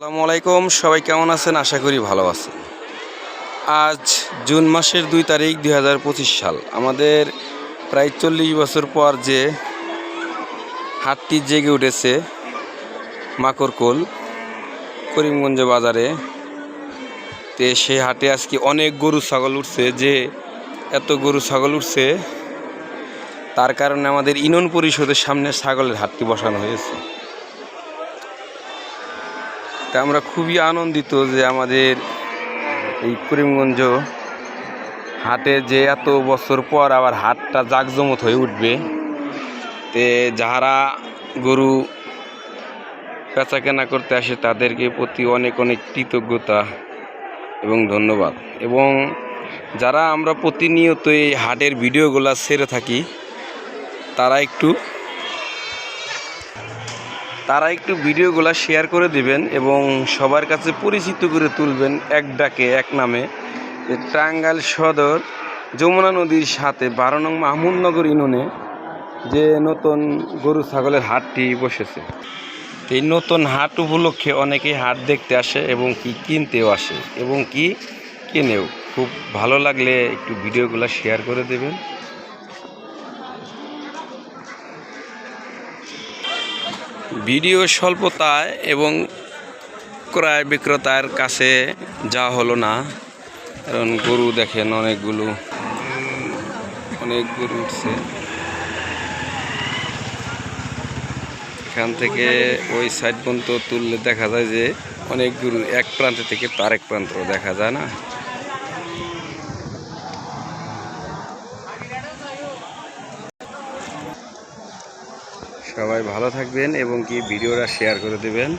আসসালামু আলাইকুম, সবাই কেমন আছেন? আশা করি ভালো আছেন। আজ জুন মাসের দুই তারিখ দুই হাজার পঁচিশ সাল। আমাদের প্রায় চল্লিশ বছর পর যে হাটটি জেগে উঠেছে মাকরকোল করিমগঞ্জ বাজারে, তে সেই হাটে আজকে অনেক গরু, ছাগল উঠছে। যে এত গরু, ছাগল উঠছে, তার কারণে আমাদের ইউনিয়ন পরিষদের সামনে ছাগলের হাটটি বসানো হয়েছে। আমরা খুবই আনন্দিত যে আমাদের এই করিমগঞ্জ হাটে যে এত বছর পর আবার হাটটা জাঁকজমত হয়ে উঠবে। তে যারা গরু কেনা করতে আসে, তাদেরকে প্রতি অনেক অনেক কৃতজ্ঞতা এবং ধন্যবাদ। এবং যারা আমরা প্রতিনিয়ত এই হাটের ভিডিওগুলো সেরে থাকি, তারা একটু তারা একটু ভিডিওগুলো শেয়ার করে দিবেন এবং সবার কাছে পরিচিত করে তুলবেন এক ডাকে, এক নামে। টাঙ্গাইল সদর, যমুনা নদীর সাথে বারো নং মাহমুদনগর ইউনিয়নে যে নতুন গরু ছাগলের হাটটি বসেছে। এই নতুন হাট উপলক্ষে অনেকেই হাট দেখতে আসে এবং কি কিনতেও আসে এবং কি কেনেও। খুব ভালো লাগলে একটু ভিডিওগুলো শেয়ার করে দেবেন। ভিডিও স্বল্পতায় এবং ক্রয় বিক্রেতার কাছে যা হলো না, কারণ গরু দেখেন অনেকগুলো, অনেক গরু উঠছে। এখান থেকে ওই সাইড পর্যন্ত তুললে দেখা যায় যে অনেক গরু এক প্রান্ত থেকে তার এক প্রান্ত দেখা যায় না? সবাই ভালো থাকবেন এবং কি ভিডিওটা শেয়ার করে দেবেন।